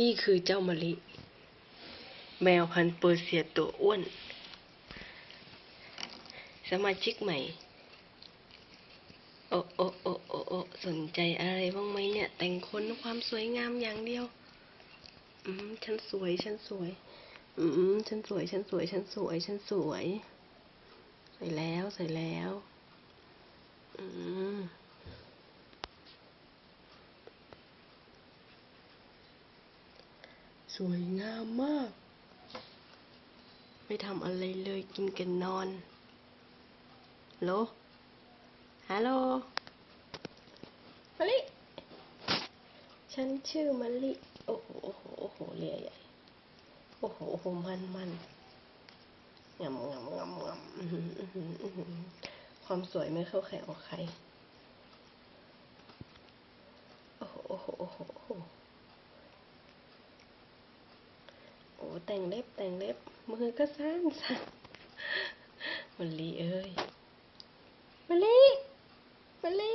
นี่คือเจ้ามะลิ แมวพันเปอร์เซียตัวอ้วน สมาชิกใหม่ โอ้โอ้โอ้โอโอสนใจอะไรบ้างไหมเนี่ย แต่งคนความสวยงามอย่างเดียว อืม ฉันสวย ฉันสวย อืม ฉันสวย ฉันสวย ฉันสวย ฉันสวยใส่แล้วใส่แล้ว อืม สวยงามมาก ไม่ทำอะไรเลยกินกันนอนโลฮัลโหลมะลิ ฉันชื่อมะลิ โอ้โห โอ้โห โอ้โหเรียใหญ่ โอ้โหโอ้โหมันมันงำงำงำงำอื้อหืออื้อหืออื้อหือความสวยไม่เข้าใครออกใคร โอ้โห โอ้โห โอ้โห โอ้โห โอ้ แต่งเล็บแต่งเล็บ มือก็สั้นสั้นมะลิเอ้ยมะลิมะลิ